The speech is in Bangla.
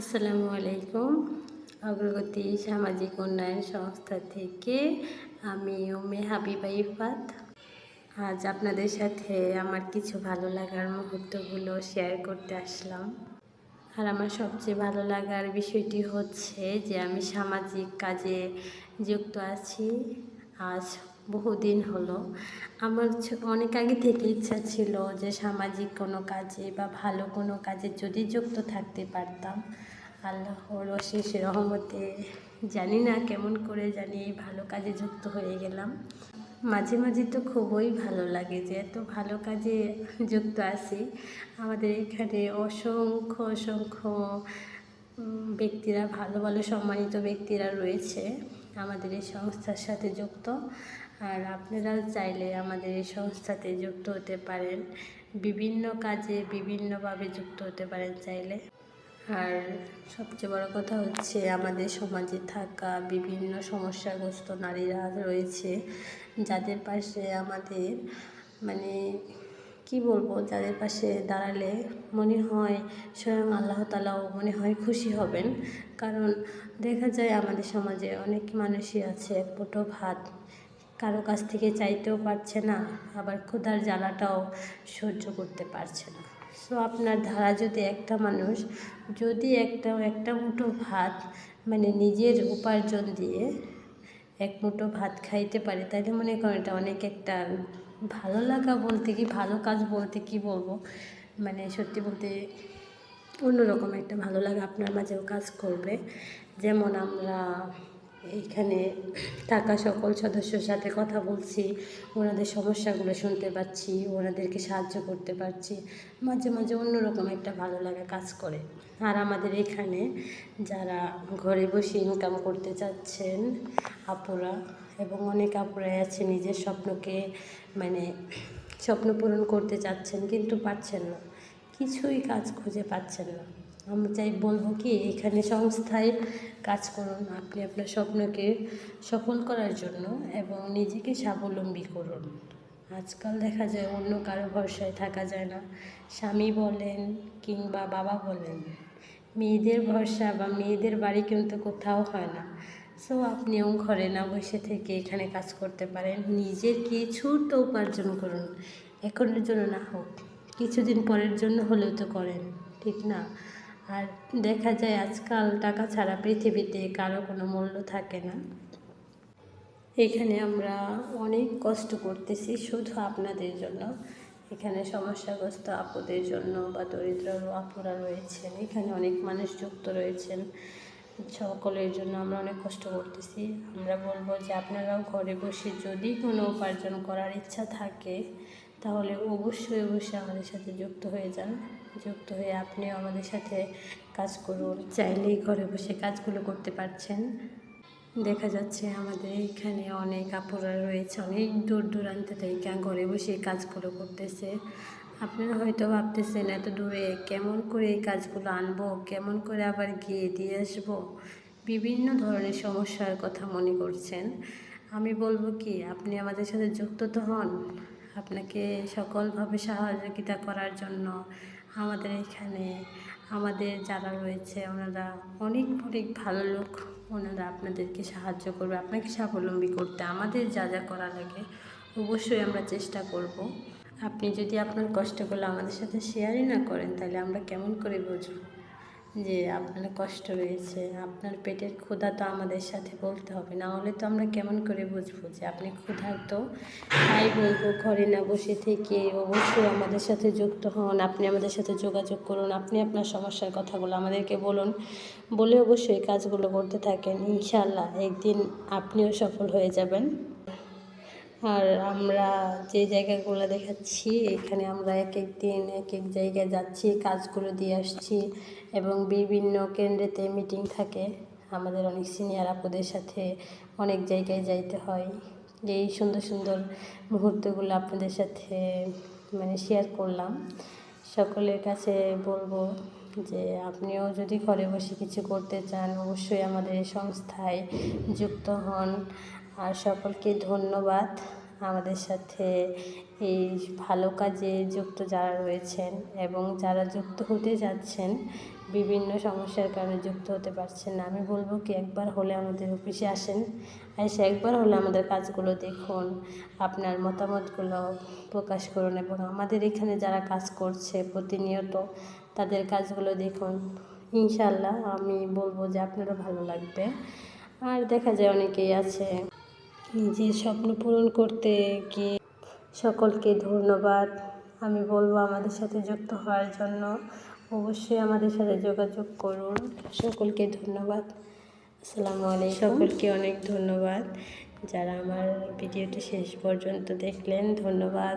আসসালামু আলাইকুম। অগ্রগতি সামাজিক উন্নয়ন সংস্থা থেকে আমি উমে হাবিবা ইফাত আজ আপনাদের সাথে আমার কিছু ভালো লাগার মুহূর্তগুলো শেয়ার করতে আসলাম। আর আমার সবচেয়ে ভালো লাগার বিষয়টি হচ্ছে যে আমি সামাজিক কাজে যুক্ত আছি। আজ বহুদিন হলো। আমার অনেক আগে থেকে ইচ্ছা ছিল যে সামাজিক কোনো কাজে বা ভালো কোনো কাজে যদি যুক্ত থাকতে পারতাম। আল্লাহর অশেষ রহমতে জানি না কেমন করে জানি এই ভালো কাজে যুক্ত হয়ে গেলাম। মাঝে মাঝে তো খুবই ভালো লাগে যে এত ভালো কাজে যুক্ত আছি। আমাদের এখানে অসংখ্য অসংখ্য ব্যক্তিরা, ভালো ভালো সম্মানিত ব্যক্তিরা রয়েছে। আমাদের এই সংস্থার সাথে যুক্ত। আর আপনারাও চাইলে আমাদের এই সংস্থাতে যুক্ত হতে পারেন। বিভিন্ন কাজে বিভিন্নভাবে যুক্ত হতে পারেন চাইলে। আর সবচেয়ে বড় কথা হচ্ছে, আমাদের সমাজে থাকা বিভিন্ন সমস্যাগ্রস্ত নারীরা রয়েছে। যাদের পাশে আমাদের মানে কি বলব, যাদের পাশে দাঁড়ালে মনে হয় স্বয়ং আল্লাহ তালাও মনে হয় খুশি হবেন। কারণ দেখা যায় আমাদের সমাজে অনেক মানুষই আছে, এক ভাত কারও কাছ থেকে চাইতেও পারছে না, আবার ক্ষুধার জ্বালাটাও সহ্য করতে পারছে না। সো আপনার ধারা যদি একটা মানুষ, যদি একটা একটা মুঠো ভাত মানে নিজের উপার্জন দিয়ে এক মুঠো ভাত খাইতে পারে তাহলে মনে করেন এটা অনেক একটা ভালো লাগা বলতে কি, ভালো কাজ বলতে কি বলব? মানে সত্যি বলতে অন্যরকম একটা ভালো লাগা আপনার মাঝেও কাজ করবে। যেমন আমরা এইখানে থাকা সকল সদস্যর সাথে কথা বলছি, ওনাদের সমস্যাগুলো শুনতে পাচ্ছি, ওনাদেরকে সাহায্য করতে পারছি। মাঝে মাঝে অন্যরকম একটা ভালো লাগা কাজ করে। আর আমাদের এখানে যারা ঘরে বসে ইনকাম করতে চাচ্ছেন, আপুরা এবং অনেক আপুরাই আছে, নিজের স্বপ্নকে মানে স্বপ্ন পূরণ করতে চাচ্ছেন কিন্তু পাচ্ছেন না। কিছুই কাজ খুঁজে পাচ্ছেন না। আমি চাই বলব কি, এখানে সংস্থায় কাজ করুন, আপনি আপনার স্বপ্নকে সফল করার জন্য এবং নিজেকে স্বাবলম্বী করুন। আজকাল দেখা যায় অন্য কারও ভরসায় থাকা যায় না। স্বামী বলেন কিংবা বাবা বলেন, মেয়েদের ভরসা বা মেয়েদের বাড়ি কিন্তু কোথাও হয় না। সো আপনিও ঘরে না বসে থেকে এখানে কাজ করতে পারেন। নিজের কিছু তো উপার্জন করুন, এখনের জন্য না হোক, কিছুদিন পরের জন্য হলেও তো করেন, ঠিক না? আর দেখা যায় আজকাল টাকা ছাড়া পৃথিবীতে কারও কোনো মূল্য থাকে না। এখানে আমরা অনেক কষ্ট করতেছি শুধু আপনাদের জন্য। এখানে সমস্যাগ্রস্ত আপুদের জন্য বা দরিদ্র আপুরা রয়েছেন, এখানে অনেক মানুষ যুক্ত রয়েছেন। সকলের জন্য আমরা অনেক কষ্ট করতেছি। আমরা বলব যে আপনারাও ঘরে বসে যদি কোনো উপার্জন করার ইচ্ছা থাকে তাহলে অবশ্যই অবশ্যই আমাদের সাথে যুক্ত হয়ে যান। যুক্ত হয়ে আপনিও আমাদের সাথে কাজ করুন। চাইলেই ঘরে বসে কাজগুলো করতে পারছেন। দেখা যাচ্ছে আমাদের এখানে অনেক আপুরা রয়েছে, অনেক দূর দূরান্ত থেকে ঘরে বসে কাজগুলো করতেছে। আপনারা হয়তো ভাবতেছেন, এত দূরে কেমন করে এই কাজগুলো আনব? কেমন করে আবার গিয়ে দিয়ে আসব? বিভিন্ন ধরনের সমস্যার কথা মনে করছেন। আমি বলব কি, আপনি আমাদের সাথে যুক্ত তো হন। আপনাকে সকলভাবে সহযোগিতা করার জন্য আমাদের এখানে আমাদের যারা রয়েছে, ওনারা অনেক অনেক ভালো লোক। ওনারা আপনাদেরকে সাহায্য করবে, আপনাকে স্বাবলম্বী করতে, আমাদের যা যা করা লাগে অবশ্যই আমরা চেষ্টা করব। আপনি যদি আপনার কষ্টগুলো আমাদের সাথে শেয়ারই না করেন, তাহলে আমরা কেমন করে বুঝব? যে আপনার কষ্ট রয়েছে, আপনার পেটের ক্ষুধা তো আমাদের সাথে বলতে হবে। না হলে তো আমরা কেমন করে বুঝব যে আপনি ক্ষুধার্ত? তাই বলব ঘরে না বসে থেকে অবশ্যই আমাদের সাথে যুক্ত হন, আপনি আমাদের সাথে যোগাযোগ করুন, আপনি আপনার সমস্যার কথাগুলো আমাদেরকে বলুন। বলে অবশ্যই কাজগুলো করতে থাকেন। ইনশাল্লাহ একদিন আপনিও সফল হয়ে যাবেন। আর আমরা যে জায়গাগুলো দেখাচ্ছি, এখানে আমরা এক এক দিন এক এক জায়গায় যাচ্ছি, কাজগুলো দিয়ে আসছি এবং বিভিন্ন কেন্দ্রেতে মিটিং থাকে। আমাদের অনেক সিনিয়র আপুদের সাথে অনেক জায়গায় যাইতে হয়। এই সুন্দর সুন্দর মুহূর্তগুলো আপনাদের সাথে মানে শেয়ার করলাম। সকলের কাছে বলব যে আপনিও যদি ঘরে বসে কিছু করতে চান, অবশ্যই আমাদের সংস্থায় যুক্ত হন। আর সকলকে ধন্যবাদ আমাদের সাথে এই ভালো কাজে যুক্ত যারা রয়েছেন এবং যারা যুক্ত হতে যাচ্ছেন, বিভিন্ন সমস্যার কারণে যুক্ত হতে পারছেন না। আমি বলব কি, একবার হলে আমাদের অফিসে আসেন, এসে একবার হলে আমাদের কাজগুলো দেখুন, আপনার মতামতগুলো প্রকাশ করুন এবং আমাদের এখানে যারা কাজ করছে প্রতিনিয়ত তাদের কাজগুলো দেখুন। ইনশাল্লাহ আমি বলব যে আপনারও ভালো লাগবে। আর দেখা যায় অনেকেই আছে নিজের স্বপ্ন পূরণ করতে গিয়ে সকলকে ধন্যবাদ। আমি বলব আমাদের সাথে যুক্ত হওয়ার জন্য অবশ্যই আমাদের সাথে যোগাযোগ করুন। সকলকে ধন্যবাদ। আসসালামু আলাইকুম। সকলকে অনেক ধন্যবাদ। যারা আমার ভিডিওটি শেষ পর্যন্ত দেখলেন, ধন্যবাদ।